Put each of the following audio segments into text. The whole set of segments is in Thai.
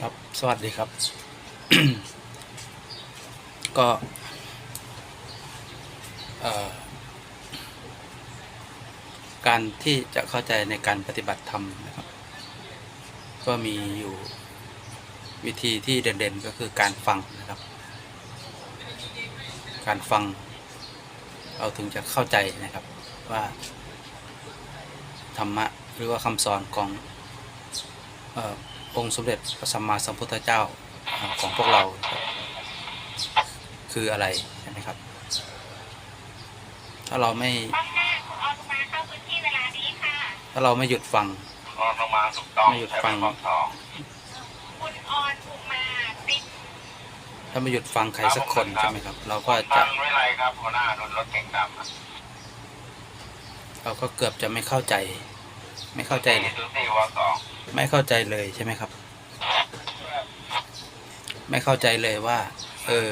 ครับ สวัสดีครับ ก็การที่จะเข้าใจในการปฏิบัติธรรมนะครับ ก็มีอยู่วิธีที่เด่นๆก็คือการฟังนะครับ การฟัง เราถึงจะเข้าใจนะครับว่าธรรมะหรือว่าคำสอนของอ อองค์สมเด็จพระสัมมาสัมพุทธเจ้าอ่าของพวกเราครับคืออะไรใช่ไหมครับ ถ้าเราไม่บ้านหน้าคุณออนมาเข้าพื้นที่เวลานี้ค่ะถ้าเราไม่หยุดฟังนอนลงมาถูกต้องไม่หยุดฟังใช้เป็นข้อสองคุณออนอุมาติดถ้าไม่หยุดฟังใครสักคนใช่ไหมครับ เราก็จะทางวิไลครับหัวหน้านุนรถเก่งดำอะเราก็เกือบจะไม่เข้าใจ ไม่เข้าใจเลยศูนย์สี่วสองไม่เข้าใจเลยใช่ไหมครับ ไม่เข้าใจเลยว่า เออ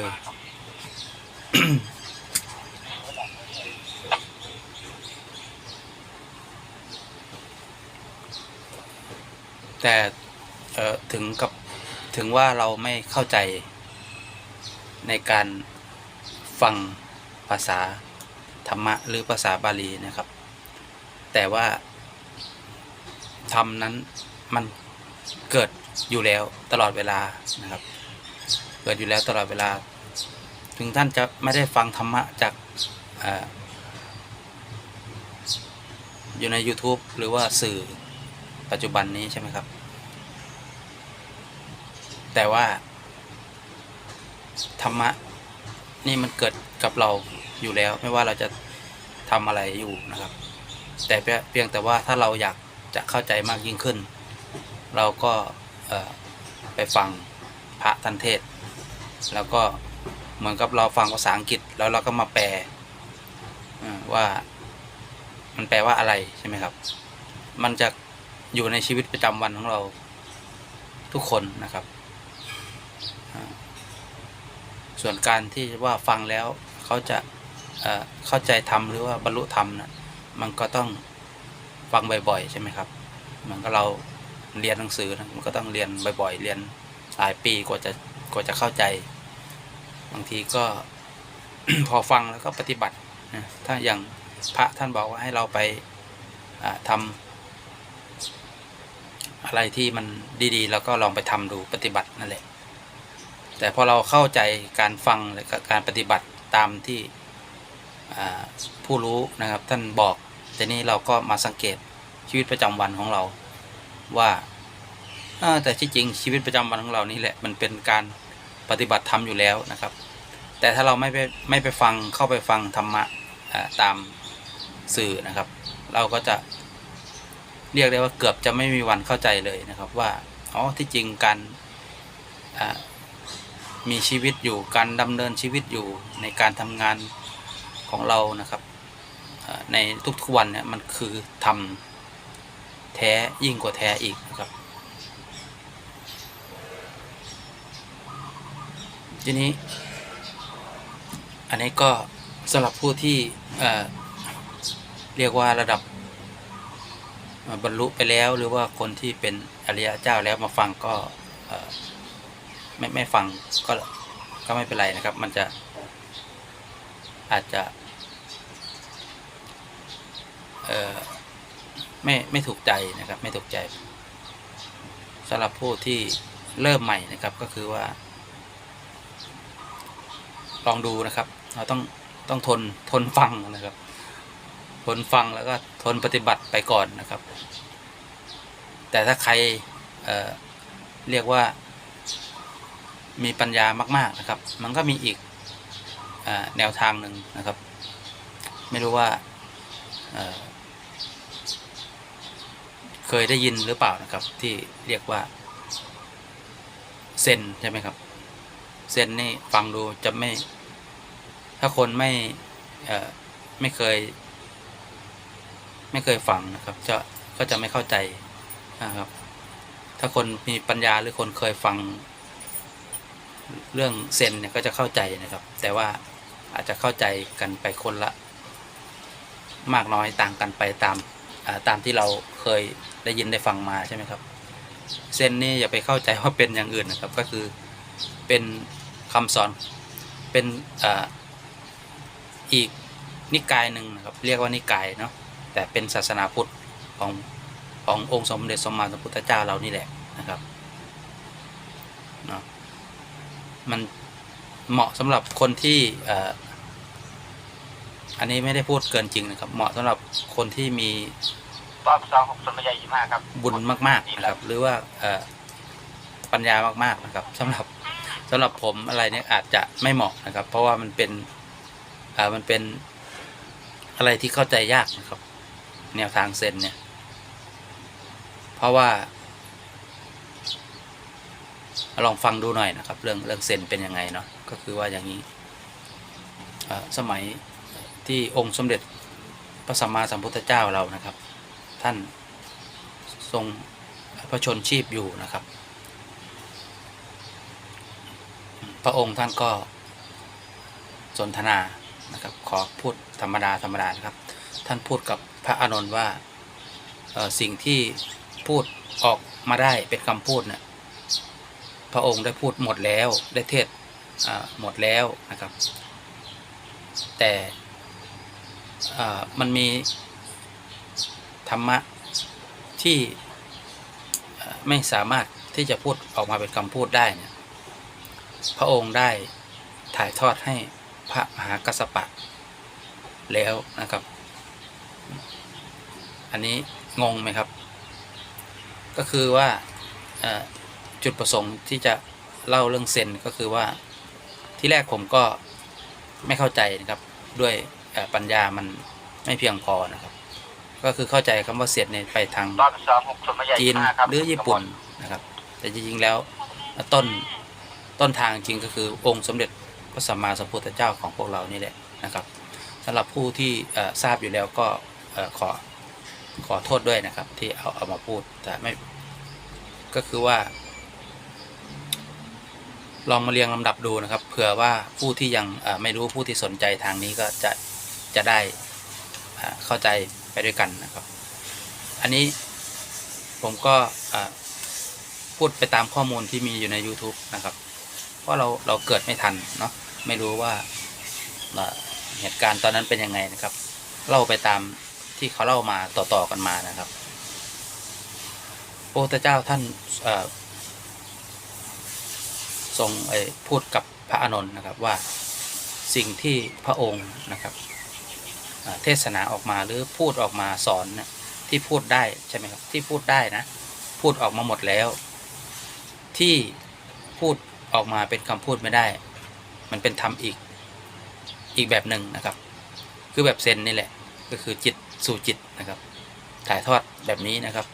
แต่เออถึงกับถึงว่าเราไม่เข้าใจในการฟังภาษาธรรมะหรือภาษาบาลีนะครับ แต่ว่าธรรมนั้นมันเกิดอยู่แล้วตลอดเวลานะครับ กิดอยู่แล้วตลอดเวลา ถึงท่านจะไม่ได้ฟังธรรมะจากออยู่ใน YouTube หรือว่าสื่อปัจจุบันนี้ใช่ไหมครับ แต่ว่า ธรรมะนี่มันเกิดกับเราอยู่แล้ว ไม่ว่าเราจะทำอะไรอยู่นะครับ แต่เพียงแต่ว่าถ้าเราอยากจะเข้าใจมากยิ่งขึ้น เราก็ไปฟังพระทันเทศ แล้วก็เหมือนกับเราฟังภาษาอังกฤษแล้วเราก็มาแปลว่ามันแปลว่าอะไรใช่ไหมครับ มันจะอยู่ในชีวิตประจำวันของเราทุกคนนะครับ ส่วนการที่ว่าฟังแล้วเขาจะเอ่อเข้าใจธรรมหรือว่าบรรลุธรรมนะมันก็ต้องฟังบ่อยๆ ใช่ไหมครับเหมือนกับเราเรียนหนังสือนะมันก็ต้องเรียนบ่อยๆ เรียนหลายปีกว่าจะกว่าจะเข้าใจ บางทีก็พอฟังแล้วก็ปฏิบัตินะถ้าอย่างพระท่านบอกว่าให้เราไปทำอะไรที่มันดีๆ แล้วก็ลองไปทำดูปฏิบัตินั่นแหละแต่พอเราเข้าใจการฟังและกการปฏิบัติตามที่ผู้รู้นะครับท่านบอกทีนี้เราก็มาสังเกตชีวิตประจำวันของเราว่าแต่ที่จริงชีวิตประจำวันของเรานี่แหละมันเป็นการ ปฏิบัติธรรมอยู่แล้วนะครับ แต่ถ้าเราไม่ไปไม่ไปฟังเข้าไปฟังธรรมะตามสื่อนะครับ เราก็จะเรียกได้ว่าเกือบจะไม่มีวันเข้าใจเลยนะครับ ว่าอ๋อที่จริงการมีชีวิตอยู่การดำเนินชีวิตอยู่ในการทำงานของเรานะครับในทุกๆวันเนี่ยมันคือทำแท้ยิ่งกว่าแท้อีกนะครับ ทีนี้ อันนี้ก็สำหรับผู้ที่เเรียกว่าระดับบรรลุไปแล้ว หรือว่าคนที่เป็นอริยเจ้าแล้วมาฟังก็ไม่ไม่ฟังก็ก็ไม่เป็นไรนะครับ มันจะอาจจะไม่ไม่ถูกใจนะครับ ไม่ถูกใจสำหรับผู้ที่เริ่มใหม่นะครับก็คือว่า ลองดูนะครับ เราต้องต้องทนทนฟังนะครับ ทนฟังแล้วก็ทนปฏิบัติไปก่อนนะครับ แต่ถ้าใครเเรียกว่ามีปัญญามาก ๆนะครับ มันก็มีอีกอแนวทางหนึ่งนะครับ ไม่รู้ว่าเเคยได้ยินหรือเปล่านะครับ ที่เรียกว่าเซนใช่ไหมครับ เซนนี่ฟังดูจะไม่ ถ้าคนไม่ไม่เคย ไม่เคยฟังนะครับ จะก็จะไม่เข้าใจนะครับ ถ้าคนมีปัญญาหรือคนเคยฟัง เรื่องเซนเนี่ยก็จะเข้าใจนะครับ แต่ว่าอาจจะเข้าใจกันไปคนละ มากน้อยต่างกันไปตามตามที่เราเคยได้ยินได้ฟังมาใช่ไหมครับเซนนี่อย่าไปเข้าใจว่าเป็นอย่างอื่นนะครับ ก็คือ เป็นคำสอนเป็นอ่าอีกนิกายหนึ่งนะครับเรียกว่านิกายเนาะแต่เป็นศาสนาพุทธของขององค์สมเด็จสมมาสัมพุทธเจ้าเรานี่แหละนะครับเนาะมันเหมาะสำหรับคนที่เอ่ออันนี้ไม่ได้พูดเกินจริงนะครับ เหมาะสำหรับคนที่มีรอบสองหกสมัยใหญ่ยี่ห้าครับบุญมาก ๆ นะครับ หรือว่าเอ่อปัญญามาก ๆ นะครับสำหรับ สำหรับผมอะไรเนี่ยอาจจะไม่เหมาะนะครับ เพราะว่ามันเป็นอ่ามันเป็นอะไรที่เข้าใจยากนะครับ แนวทางเซนเนี่ย เพราะว่า ลองฟังดูหน่อยนะครับ เรื่องเรื่องเซนเป็นยังไงเนาะก็คือว่าอย่างนี้อ่าสมัยที่องค์สมเด็จพระสัมมาสัมพุทธเจ้าเรานะครับ ท่านทรงพระชนชีพอยู่นะครับ พระองค์ท่านก็สนทนานะครับ ขอพูดธรรมดาธรรมดานะครับ ท่านพูดกับพระอานนท์ว่าสิ่งที่พูดออกมาได้เป็นคำพูดเนี่ยพระองค์ได้พูดหมดแล้วได้เทศหมดแล้วนะครับ แต่มันมีธรรมะที่ไม่สามารถที่จะพูดออกมาเป็นคำพูดได้เนี่ย พระองค์ได้ถ่ายทอดให้พระมหากัสสปะ แล้วนะครับ อันนี้งงไหมครับ ก็คือว่าเอ่อจุดประสงค์ที่จะเล่าเรื่องเซนก็คือว่าที่แรกผมก็ไม่เข้าใจนะครับด้วยเอ่อปัญญามันไม่เพียงพอนะครับ ก็คือเข้าใจคำว่าเสียดในไปทางรอบสองหกสมัยใหญ่จียี่นห้าครับหรือญี่ปุ่นนะครับ แต่จริงๆแล้วต้น ต้นทางจริงก็คือองค์สมเด็จพระสัมมาสัมพุทธเจ้าของพวกเรานี่แหละนะครับสำหรับผู้ที่ทราบอยู่แล้วก็ขอขอโทษด้วยนะครับ ที่เอาเอามาพูดแต่ไม่ก็คือว่า ลองมาเรียงลำดับดูนะครับเผื่อว่าผู้ที่ยังไม่รู้ผู้ที่สนใจทางนี้ก็จะจะได้เข้าใจไปด้วยกันนะครับ อันนี้ผมก็พูดไปตามข้อมูลที่มีอยู่ใน YouTube นะครับ เพราะเราเราเกิดไม่ทันเนาะไม่รู้ว่าเหตุการณ์ตอนนั้นเป็นยังไงนะครับ เล่าไปตามที่เขาเล่ามาต่อๆกันมานะครับพระพุทธเจ้าท่านทรงพูดกับพระอานนท์นะครับว่าสิ่งที่พระองค์นะครับเทศนาออกมาหรือพูดออกมาสอนนี่ยที่พูดได้ใช่ไหมครับที่พูดได้นะ พูดออกมาหมดแล้ว ที่พูด ออกมาเป็นคำพูดไม่ได้ มันเป็นธรรมอีกอีกแบบหนึ่งนะครับ คือแบบเซนนี่แหละ ก็คือจิตสู่จิตนะครับ ถ่ายทอดแบบนี้นะครับ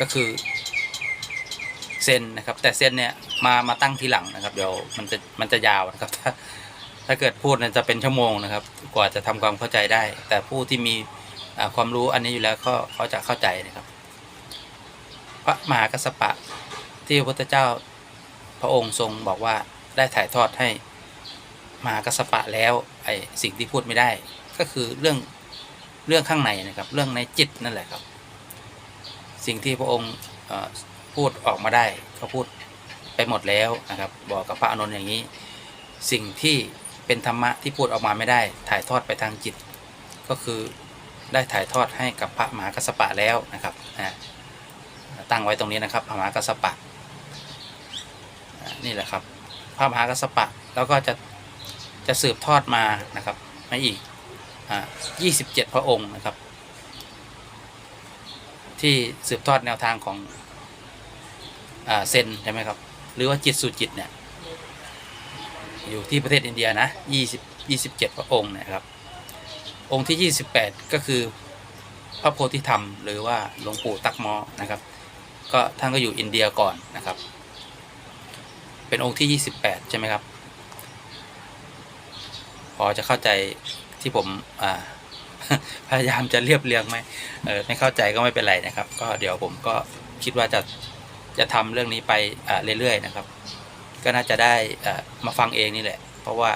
ก็คือเซนนะครับ แต่เซนเนี่ยมามาตั้งทีหลังนะครับ เดี๋ยวมันจะมันจะยาวนะครับ ถ้าถ้าเกิดพูดเนี่ยจะเป็นชั่วโมงนะครับ กว่าจะทำความเข้าใจได้ แต่ผู้ที่มีความรู้อันนี้อยู่แล้วก็เขาจะเข้าใจนะครับ พระมหากัสสปะ ที่พระพุทธเจ้าพระองค์ทรงบอกว่าได้ถ่ายทอดให้มหากัสสปะแล้วไอสิ่งที่พูดไม่ได้ ก็คือเรื่องเรื่องข้างในนะครับ เรื่องในจิตนั่นแหละครับ สิ่งที่พระองค์พูดออกมาได้เขาพูดไปหมดแล้วนะครับ บอกกับพระอานนอย่างนี้ สิ่งที่เป็นธรรมะที่พูดออกมาไม่ได้ ถ่ายทอดไปทางจิต ก็คือได้ถ่ายทอดให้กับพระมหากัสสปะแล้วนะครับนะตั้งไว้ตรงนี้นะครับพระมหากัสสปะ นี่แหละครับ พระมหากัสสปะแล้วก็จะจะสืบทอดมานะครับมาอีกอ่า27พระองค์นะครับ ที่สืบทอดแนวทางของอ่าเซนใช่ไหมครับ หรือว่าจิตสู่จิตเนี่ย อยู่ที่ประเทศอินเดียนะ20 27พระองค์นะครับ องค์ที่28ก็คือพระโพธิธรรม หรือว่าหลวงปู่ตักมอนะครับ ก็ท่านก็อยู่อินเดียก่อนนะครับ เป็นองค์ที่ 28 ใช่ไหมครับ พอจะเข้าใจที่ผมพยายามจะเรียบเรียงไหมเออไม่เข้าใจก็ไม่เป็นไรนะครับ ก็เดี๋ยวผมก็คิดว่าจะจะทำเรื่องนี้ไปเรื่อยๆนะครับ ก็น่าจะได้มาฟังเองนี่แหละ เพราะว่า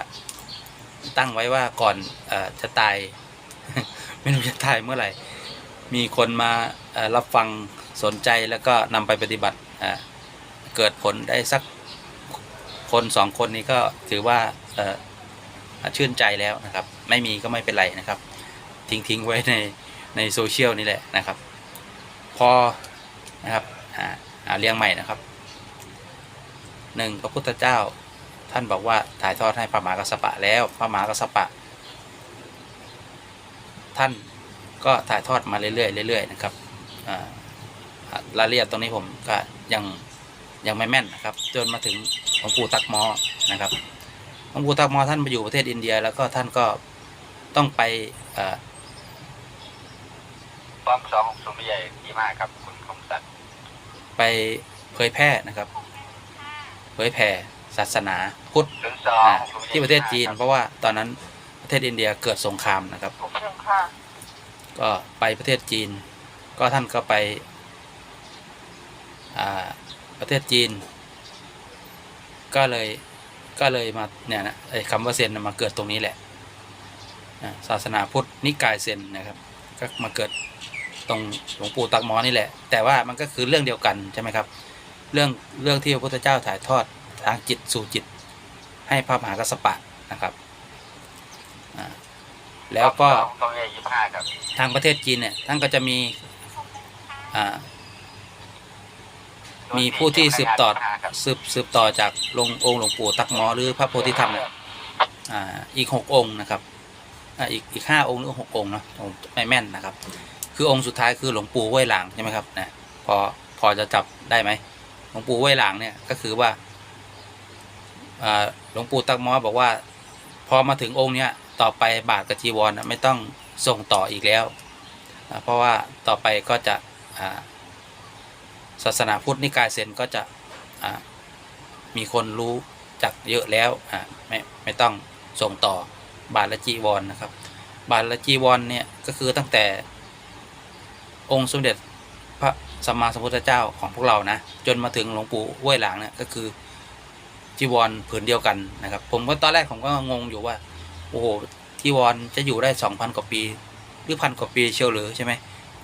ตั้งไว้ว่าก่อนอจะตาย ไม่รู้จะตายเมื่อไหร่ มีคนมารับฟังสนใจแล้วก็นำไปปฏิบัติเกิดผลได้สัก คนสองคนนี้ก็ถือว่าเออชื่นใจแล้วนะครับ ไม่มีก็ไม่เป็นไรนะครับ ทิ้งทิ้งไว้ในในโซเชียลนี่แหละนะครับ พอนะครับอ่าอ่าเรียงใหม่นะครับหนึ่งพระพุทธเจ้าท่านบอกว่าถ่ายทอดให้พระมหากัสปะแล้วพระมหากัสปะ ท่านก็ถ่ายทอดมาเรื่อยๆเรื่อยๆนะครับอ่ารายละเอียดตรงนี้ผมก็ยังยังไม่แม่นนะครับ จนมาถึง หลวงปู่ตักมอนะครับหลวงปู่ตักมอท่านไปอยู่ประเทศอินเดีย แล้วก็ท่านก็ต้องไปเอ่อป้อมสองหกศูนย์ไม่ใหญ่ยี่ห้าครับคุณคมสัตย์ไปเผยแพร่นะครับ เผยแผ่ศาสนาพุทธศูนย์สองอ่าหกศูนย์ไม่ใหญ่ที่ประเทศจีน25คบเพราะว่าตอนนั้นประเทศอินเดียเกิดสงครามนะครับผมเชิญค่ะก็ไปประเทศจีน ก็ท่านก็ไปอ่าประเทศจีน ก็เลยก็เลยมาเนี่ยนะไอ้คำว่าเซนน่ะมาเกิดตรงนี้แหละอ่าศาสนาพุทธนิกายเซนนะครับ ก็มาเกิดตรงหลวงปู่ตักหมอนี่แหละ แต่ว่ามันก็คือเรื่องเดียวกันใช่ไหมครับ เรื่องเรื่องที่พระพุทธเจ้าถ่ายทอดทางจิตสู่จิต ให้พระมหากัสสปะนะครับอ่าแล้วก็ป้อมสองหกศูนย์ไม่ใหญ่ยี่ห้าครับทางประเทศจีนเนี่ยท่านก็จะมีอ่า มีผู้ที่สืบต่อสืบสืบต่อจากหลวงองค์หลวงปู่ตักหมอหรือพระโพธิธรรมเนี่ยอ่าอีกหกองค์นะครับอ่าอีกอีกห้าองค์หรือหกองค์เนาะผมไม่แม่นนะครับ คือองค์สุดท้ายคือหลวงปู่เว่ยหลางใช่ไหมครับนะพอพอจะจับได้ไหมหลวงปู่เว่ยหลางเนี่ยก็คือว่าอ่าหลวงปู่ตักหมอบอกว่า พอมาถึงองค์เนี้ยต่อไปบาทกับจีวรไม่ต้องส่งต่ออีกแล้ว เพราะว่าต่อไปก็จะอ่า ศาสนาพุทธนิกายเซนก็จะมีคนรู้จักเยอะแล้วไม่ไม่ต้องส่งต่อบาลจีวรนะครับ บาลจีวรเนี่ยก็คือตั้งแต่องค์สมเด็จพระสัมมาสัมพุทธเจ้าของพวกเรานะจนมาถึงหลวงปู่ห้วยหลางเนี่ยก็คือจีวรผืนเดียวกันนะครับ ผมก็ตอนแรกผมก็งงอยู่ว่าโอ้โหจีวรจะอยู่ได้สองพันกว่าปี หรือพันกว่าปีเชียวหรือใช่ไหม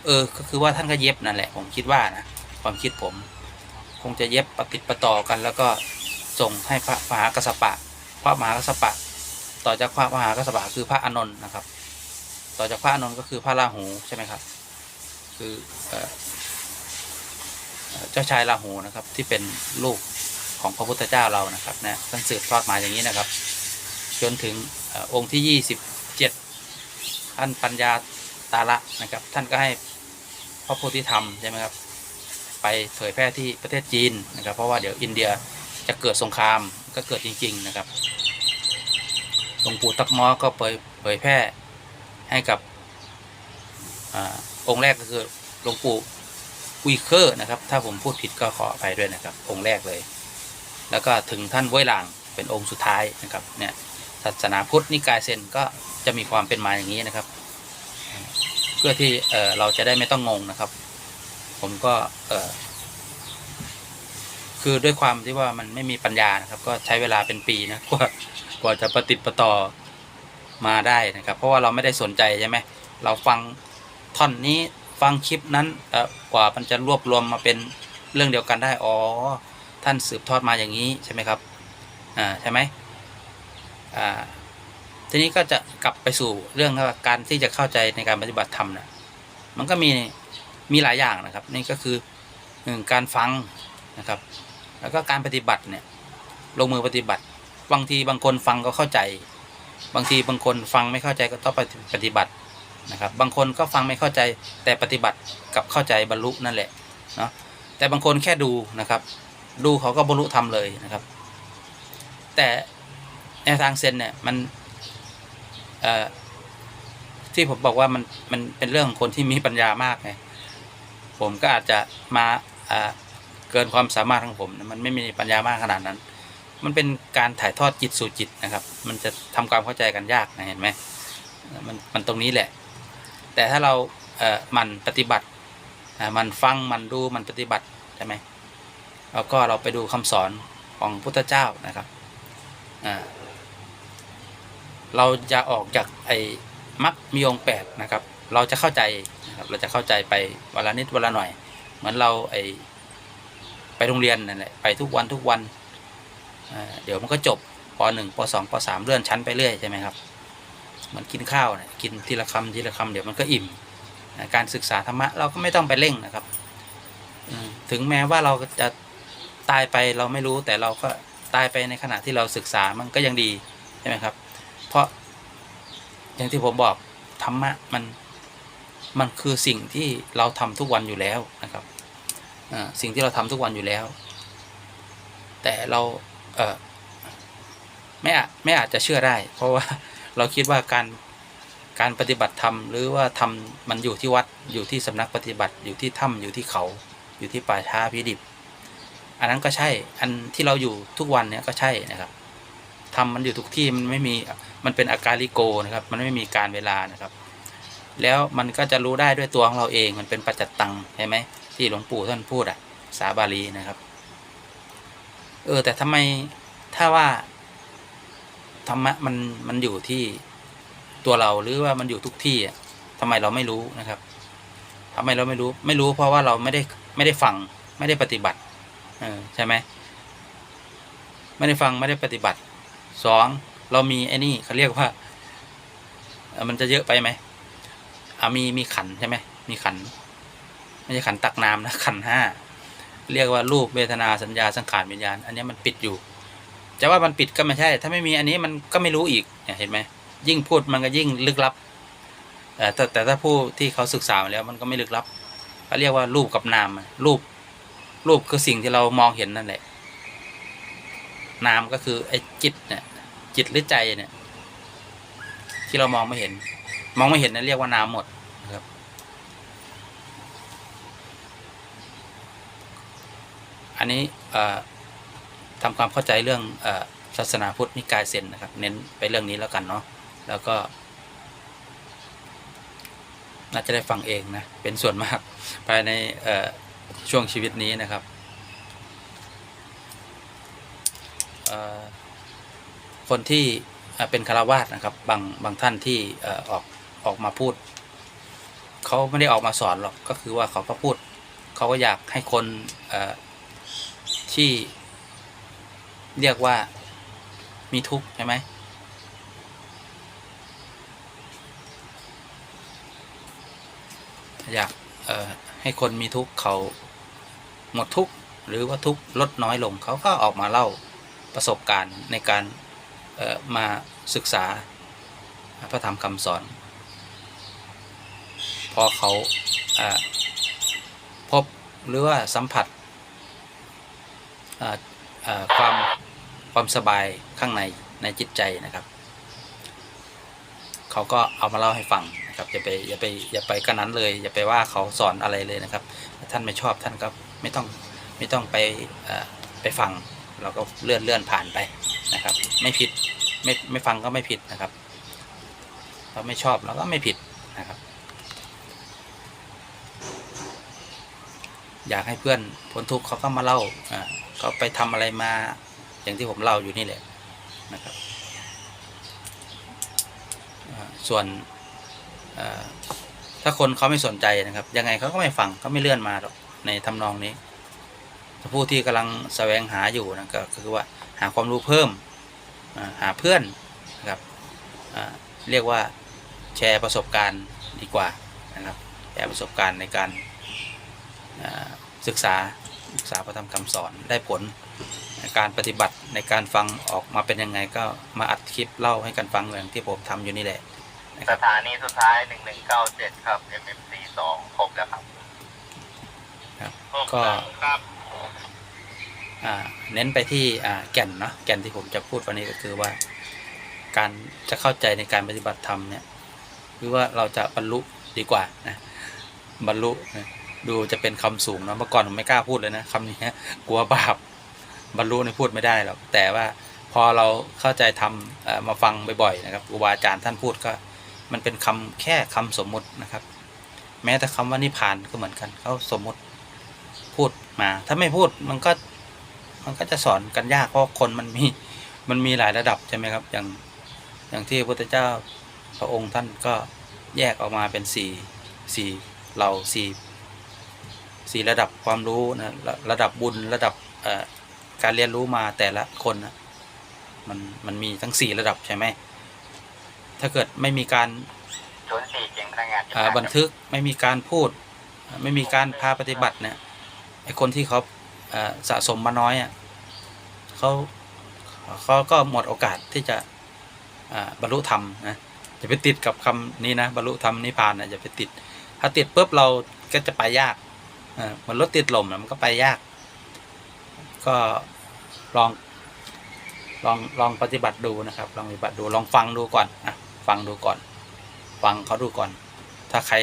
เออก็คือว่าท่านก็เย็บนั่นแหละผมคิดว่านะ ความคิดผม คงจะเย็บประติดประต่อกัน แล้วก็ส่งให้พระมหากัสสปะ พระมหากัสสปะ ต่อจากพระมหากัสสปะคือพระอนนท์นะครับ ต่อจากพระอนนท์ก็คือพระราหูใช่ไหมครับ คือเจ้าชายราหูนะครับที่เป็นลูกของพระพุทธเจ้าเรานะครับนะท่านสืบทอดมาอย่างนี้นะครับ จนถึงอองค์ที่ยี่สิบเจ็ดท่านปัญญาตาละนะครับ ท่านก็ให้พระโพธิธรรมใช่ไหมครับ ไปเผยแพร่ที่ประเทศจีนนะครับ เพราะว่าเดี๋ยวอินเดียจะเกิดสงครามก็เกิดจริง ๆนะครับหลวงปู่ตักมอก็เผยเผยแพร่ให้กับอองค์แรกก็คือหลวงปู่อุยเคอร์นะครับ ถ้าผมพูดผิดก็ขออภัยด้วยนะครับ องค์แรกเลย แล้วก็ถึงท่านเว้ยหลางเป็นองค์สุดท้ายนะครับเนี่ยศาสนาพุทธนิกายเซนก็จะมีความเป็นมาอย่างนี้นะครับ เพื่อที่เเราจะได้ไม่ต้องงงนะครับ ผมก็ เออคือด้วยความที่ว่ามันไม่มีปัญญานะครับ ก็ใช้เวลาเป็นปีนะกว่ากว่าจะประติดประต่อมาได้นะครับ เพราะว่าเราไม่ได้สนใจใช่ไหมเราฟังท่อนนี้ฟังคลิปนั้นเออกว่ามันจะรวบรวมมาเป็นเรื่องเดียวกันได้อ๋อท่านสืบทอดมาอย่างนี้ใช่ไหมครับอ่าใช่ไหมอ่าทีนี้ก็จะกลับไปสู่เรื่องว่าการที่จะเข้าใจในการปฏิบัติธรรมนะมันก็มี มีหลายอย่างนะครับ นี่ก็คือหนึ่งการฟังนะครับ แล้วก็การปฏิบัติเนี่ยลงมือปฏิบัติ บางทีบางคนฟังก็เข้าใจ บางทีบางคนฟังไม่เข้าใจก็ต้องปฏิบัตินะครับ บางคนก็ฟังไม่เข้าใจแต่ปฏิบัติกับเข้าใจบรรลุนั่นแหละเนาะแต่บางคนแค่ดูนะครับ ดูเขาก็บรรลุทำเลยนะครับ แต่แนวทางเซนเนี่ยมันเอ่อที่ผมบอกว่ามันมันเป็นเรื่องของคนที่มีปัญญามากไง ผมก็อาจจะมาเกินความสามารถของผมมันไม่มีปัญญามากขนาดนั้น มันเป็นการถ่ายทอดจิตสู่จิตนะครับ มันจะทำความเข้าใจกันยากนะเห็นไหมมันมันตรงนี้แหละ แต่ถ้าเราเอ่อมันปฏิบัติมันฟังมันดูมันปฏิบัติใช่ไหมแล้วก็เราไปดูคำสอนของพุทธเจ้านะครับเราจะออกจากไอ้มักมีองแปดนะครับ เราจะเข้าใจครับเราจะเข้าใจไปวันละนิดวันละหน่อย เหมือนเราไอไปโรงเรียนนั่นแหละไปทุกวันทุกวันเดี๋ยวมันก็จบปหนึ่งปสองปสามเลื่อนชั้นไปเรื่อยใช่ไหมครับเหมันกินข้าวเนี่ยกินทีละคำทีละคำเดี๋ยวมันก็อิ่มการศึกษาธรรมะเราก็ไม่ต้องไปเร่งนะครับถึงแม้ว่าเราจะตายไปเราไม่รู้แต่เราก็ตายไปในขณะที่เราศึกษามันก็ยังดีใช่ไหมครับ เพราะอย่างที่ผมบอกธรรมะมัน มันคือสิ่งที่เราทำทุกวันอยู่แล้วนะครับสิ่งที่เราทำทุกวันอยู่แล้ว แต่เราเไม่อาจไม่อาจจะเชื่อได้ เพราะว่าเราคิดว่าการการปฏิบัติธรรมหรือว่าทำมันอยู่ที่วัดอยู่ที่สำนักปฏิบัติอยู่ที่ถ้ำอยู่ที่เขา อยู่ที่ป่าช้าพิดิบ อันนั้นก็ใช่อันที่เราอยู่ทุกวันเนี่ยก็ใช่นะครับทำมันอยู่ทุกที่มันไม่มีมันเป็นอาการลิโกนะครับ มันไม่มีการเวลานะครับ แล้วมันก็จะรู้ได้ด้วยตัวของเราเองมันเป็นปัจจตังใช่ไหมที่หลวงปู่ท่านพูดอะสาบาลีนะครับ เออ แต่ทำไมถ้าว่าธรรมะมันมันอยู่ที่ตัวเราหรือว่ามันอยู่ทุกที่อะทำไมเราไม่รู้นะครับทำไมเราไม่รู้ ไม่รู้เพราะว่าเราไม่ได้ไม่ได้ฟังไม่ได้ปฏิบัติ เออใช่ไหมไม่ได้ฟังไม่ได้ปฏิบัติสองเรามีไอ้นี่เขาเรียกว่า มันจะเยอะไปไหม อ่ามีมีขันใช่ไหมมีขันไม่ใช่ขันตักน้ำนะขันห้าเรียกว่ารูปเวทนาสัญญาสังขารวิญญาณ อันนี้มันปิดอยู่จะว่ามันปิดก็ไม่ใช่ ถ้าไม่มีอันนี้มันก็ไม่รู้อีกเห็นไหมยิ่งพูดมันก็ยิ่งลึกลับแต่แต่ถ้าผู้ที่เขาศึกษามาแล้วมันก็ไม่ลึกลับเขาเรียกว่ารูปกับนามรูปรูปคือสิ่งที่เรามองเห็นนั่นแหละ นามก็คือไอ้จิตเนี่ยจิตหรือใจเนี่ย ที่เรามองไม่เห็น มองไม่เห็นนั่นเรียกว่านามหมดนะครับ อันนี้ทำความเข้าใจเรื่องศาสนาพุทธนิกายเซนนะครับ เน้นไปเรื่องนี้แล้วกันเนาะแล้วก็ น่าจะได้ฟังเองนะ เป็นส่วนมากภายในช่วงชีวิตนี้นะครับคนที่เป็นคารวาสนะครับบางบางท่านที่ออก ออกมาพูด เขาไม่ได้ออกมาสอนหรอกก็คือว่าเขาก็พูด เขาก็อยากให้คนที่เรียกว่ามีทุกข์ใช่ไหมอยากให้คนมีทุกข์เขาหมดทุกข์หรือว่าทุกข์ลดน้อยลงเขาก็ออกมาเล่าประสบการณ์ในการมาศึกษาพระธรรมคำสอน พอเขาพบหรือว่าสัมผัสความความสบายข้างในในจิตใจนะครับ เขาก็เอามาเล่าให้ฟังนะครับอย่าไปอย่าไปอย่าไปกันนั้นเลย อย่าไปว่าเขาสอนอะไรเลยนะครับ ท่านไม่ชอบท่านก็ไม่ต้องไม่ต้องไปไปฟังเราก็เลื่อนเลื่อนผ่านไปนะครับ ไม่ผิดไม่ไม่ฟังก็ไม่ผิดนะครับเราไม่ชอบเราก็ไม่ผิดนะครับ อยากให้เพื่อนพ้นทุกข์เขาก็มาเล่าอ่าเขาไปทำอะไรมาอย่างที่ผมเล่าอยู่นี่แหละนะครับส่วนถ้าคนเขาไม่สนใจนะครับ ยังไงเขาก็ไม่ฟังเขาไม่เลื่อนมาหรอกในทำนองนี้ผู้ที่กำลังแสวงหาอยู่นะก็คือว่าหาความรู้เพิ่มหาเพื่อนนะครับเรียกว่าแชร์ประสบการณ์ดีกว่านะครับแชร์ประสบการณ์ในการ ศึกษาศึกษาพระธรรมคำสอนได้ผล การปฏิบัติในการฟังออกมาเป็นยังไงก็มาอัดคลิปเล่าให้กันฟังอย่างที่ผมทำอยู่นี่แหละนะคสรับถานีสุดท้ายหนึ่งหนึ่งเก้าเจ็ดครับ MMC สองครบแล้วครับครับครบก็แล้วครับอ่าเน้นไปที่อ่าแก่นเนาะแก่นที่ผมจะพูดวันนี้ก็คือว่า การจะเข้าใจในการปฏิบัติธรรมเนี่ยคือว่าเราจะบรรลุดีกว่านะบรรลุนะ ดูจะเป็นคำสูงเนาะเมื่อก่อนผมไม่กล้าพูดเลยนะคำนี้กลัวบาปบรรลุนี่พูดไม่ได้หรอกแต่ว่าพอเราเข้าใจทำมาฟังบ่อยๆนะครับครูบาอาจารย์ท่านพูดก็ มันเป็นคำแค่คำสมมุตินะครับ แม้แต่คำว่านิพพานก็เหมือนกันเขาสมมุติพูดมา ถ้าไม่พูดมันก็มันก็จะสอนกันยากเพราะคนมันมีมันมีหลายระดับใช่ไหมครับ อย่างอย่างที่พระพุทธเจ้าพระองค์ท่านก็แยกออกมาเป็นสี่สี่เหล่าสี่ สี่ระดับความรู้นะระระดับบุญระดับเอ่อการเรียนรู้มาแต่ละคนนะมันมันมีทั้งสี่ระดับใช่ไหมถ้าเกิดไม่มีการศูนย์สี่เก่งพนักงานอ่าบันทึกไม่มีการพูด ไม่มีการพาปฏิบัติเนี่ยไอคนที่เขาเอ่อสะสมมาน้อยอะเขาเขาก็หมดโอกาสที่จะอ่าบรรลุธรรมนะจะไปติดกับคำนี้นะบรรลุธรรมนิพพานนะจะไปติด ถ้าติดปุ๊บเราก็จะไปยากอ่าเห มันรถติดลมนะมันก็ไปยาก ก็ลอง ลองลองปฏิบัติดูนะครับ ลองปฏิบัติดูลองฟังดูก่อนอะฟังดูก่อน ฟังเขาดูก่อน ถ้าใคร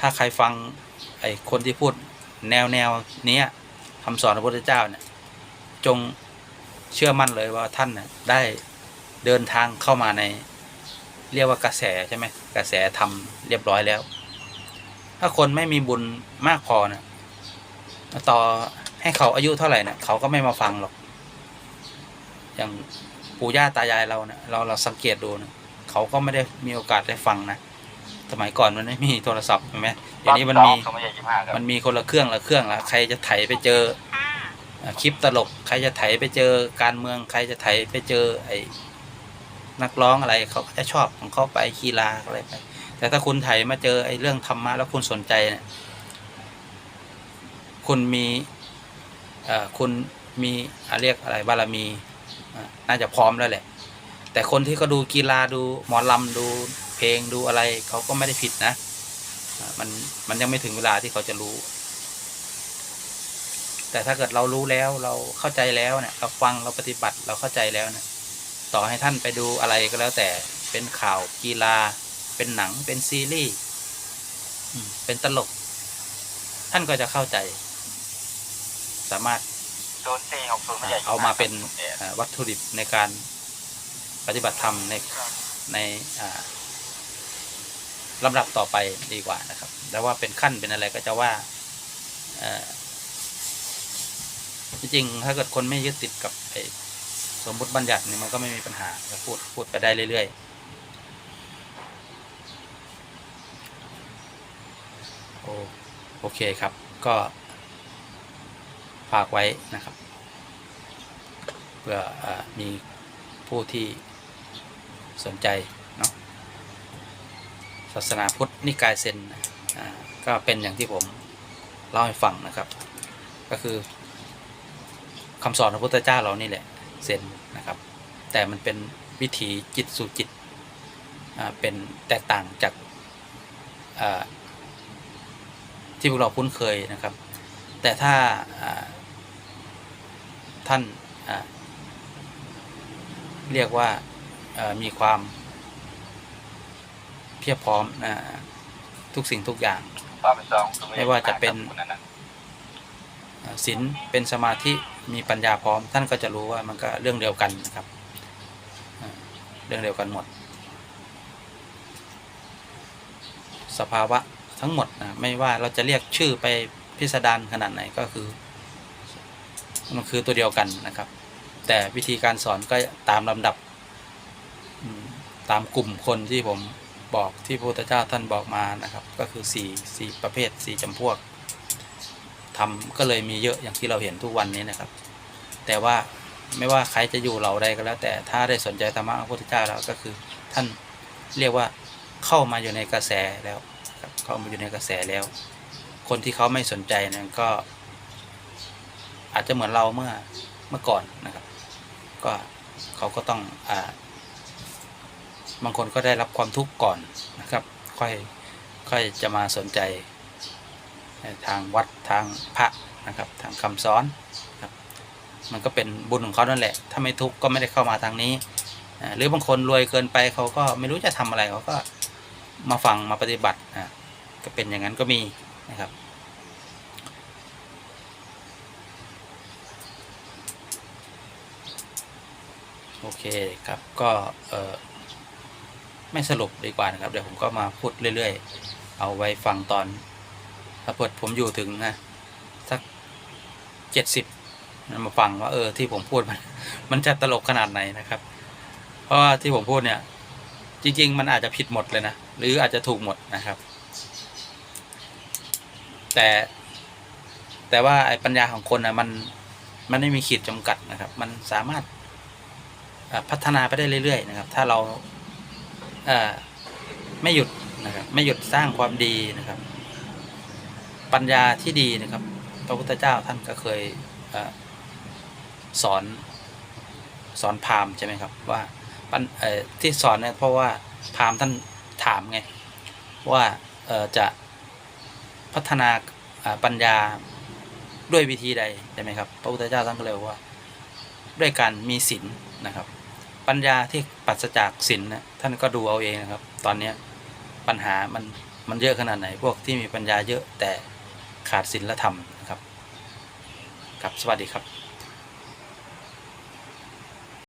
ถ้าใครฟังไอ้คนที่พูดแนวแนวเนี้ยคำสอนพระพุทธเจ้าเนี่ย จงเชื่อมั่นเลยว่าท่านน่ะได้เดินทางเข้ามาใน เรียกว่ากระแสใช่ไหมกระแสทำเรียบร้อยแล้ว ถ้าคนไม่มีบุญมากพอนะต่อให้เขาอายุเท่าไหร่นะเขาก็ไม่มาฟังหรอก อย่างปู่ย่าตายายเราเนะเราเราสังเกตดูนะเขาก็ไม่ได้มีโอกาสได้ฟังนะสมัยก่อนมันไม่มีโทรศัพท์ใช่ไหมเดี๋ยวนี้มันมีเขาไม่ใช่ยี่ห้าครับมันมีคนละเครื่องละเครื่องละใครจะไถไปเจอค่ะอ่าคลิปตลก ใครจะไถไปเจอการเมืองใครจะไถไปเจอไอ้นักร้องอะไรเขาก็จะชอบของเขาไปกีฬาอะไรไป แต่ถ้าคุณไถมาเจอไอ้เรื่องธรรมะแล้วคุณสนใจเนี่ยคุณมีคุณมีอะเรียกอะไรบารมี น่าจะพร้อมแล้วแหละ แต่คนที่เขาดูกีฬาดูหมอลำดูเพลงดูอะไรเขาก็ไม่ได้ผิดนะ มันมันยังไม่ถึงเวลาที่เขาจะรู้ แต่ถ้าเกิดเรารู้แล้วเราเข้าใจแล้วเนี่ยเราฟังเราปฏิบัติเราเข้าใจแล้วเนี่ยต่อให้ท่านไปดูอะไรก็แล้วแต่เป็นข่าวกีฬา เป็นหนังเป็นซีรีส์อืมเป็นตลก ท่านก็จะเข้าใจ สามารถศูนย์สี่หกศูนย์ไม่ใช่เอามาเป็นเอ็ดเอ่อวัตถุดิบในการปฏิบัติธรรมในในอ่าลำดับต่อไปดีกว่านะครับ แล้วว่าเป็นขั้นเป็นอะไรก็จะว่าเอ่อจริงๆถ้าเกิดคนไม่ยึดติดกับไอ้สมมติบัญญัตินี่มันก็ไม่มีปัญหาก็พูดพูดไปได้เรื่อยๆ โอโอเคครับก็ฝากไว้นะครับ เพื่ออมีผู้ที่สนใจเนาะศาสนาพุทธนิกายเซนก็เป็นอย่างที่ผมเล่าให้ฟังนะครับ ก็คือคำสอนของพระพุทธเจ้าเรานี่แหละเซนนะครับ แต่มันเป็นวิถีจิตสู่จิตเป็นแตกต่างจาก ที่พวกเราคุ้นเคยนะครับ แต่ถ้าท่านเรียกว่ามีความเพียบพร้อมนะทุกสิ่งทุกอย่าง ไม่ว่าจะเป็นศีลเป็นสมาธิมีปัญญาพร้อม ท่านก็จะรู้ว่ามันก็เรื่องเดียวกันนะครับ เรื่องเดียวกันหมด สภาวะ ทั้งหมดนะไม่ว่าเราจะเรียกชื่อไปพิสดารขนาดไหนก็คือ มันคือตัวเดียวกันนะครับ แต่วิธีการสอนก็ตามลำดับตามกลุ่มคนที่ผมบอกที่พระพุทธเจ้าท่านบอกมานะครับ ก็คือสี่สี่ประเภทสี่จำพวกทำก็เลยมีเยอะอย่างที่เราเห็นทุกวันนี้นะครับ แต่ว่าไม่ว่าใครจะอยู่เราใดก็แล้ว แต่ถ้าได้สนใจธรรมะพระพุทธเจ้าแล้วก็คือท่านเรียกว่าเข้ามาอยู่ในกระแสแล้ว ครับเข้ามาอยู่ในกระแสแล้ว คนที่เขาไม่สนใจนั้นก็ อาจจะเหมือนเราเมื่อเมื่อก่อนนะครับ ก็เขาก็ต้องอ่าบางคนก็ได้รับความทุกข์ก่อนนะครับ ค่อยค่อยจะมาสนใจ ทางวัดทางพระนะครับ ทางคำสอนครับมันก็เป็นบุญของเขานั่นแหละ ถ้าไม่ทุกข์ก็ไม่ได้เข้ามาทางนี้ หรือบางคนรวยเกินไปเขาก็ไม่รู้จะทำอะไรเขาก็ มาฟังมาปฏิบัติอ่าก็เป็นอย่างนั้นก็มีนะครับ โอเคครับก็เออไม่สรุปดีกว่านะครับ เดี๋ยวผมก็มาพูดเรื่อยๆ เอาไว้ฟังตอนถ้าเปิดผมอยู่ถึงนะสักเจ็ดสิบมาฟังว่าเออที่ผมพูดมันมันจะตลกขนาดไหนนะครับ เพราะว่าที่ผมพูดเนี่ย จริง ๆ มันอาจจะผิดหมดเลยนะ หรืออาจจะถูกหมดนะครับ แต่แต่ว่าไอ้ปัญญาของคนนะมันมันไม่มีขีดจำกัดนะครับ มันสามารถพัฒนาไปได้เรื่อยๆ นะครับ ถ้าเราไม่หยุดนะครับไม่หยุดสร้างความดีนะครับ ปัญญาที่ดีนะครับ พระพุทธเจ้าท่านก็เคยออสอนสอนพราหมณ์ใช่ไหมครับว่า ปัญที่สอนเนี่ยเพราะว่าพราหมณ์ท่านถามไงว่าจะพัฒนาปัญญาด้วยวิธีใดใช่ไหมครับพระพุทธเจ้าท่านก็เลยว่า ด้วยการมีศีลนะครับ ปัญญาที่ปราศจากศีลนะท่านก็ดูเอาเองนะครับ ตอนนี้ปัญหามันมันเยอะขนาดไหน พวกที่มีปัญญาเยอะแต่ขาดศีลธรรมนะครับครับสวัสดีครับ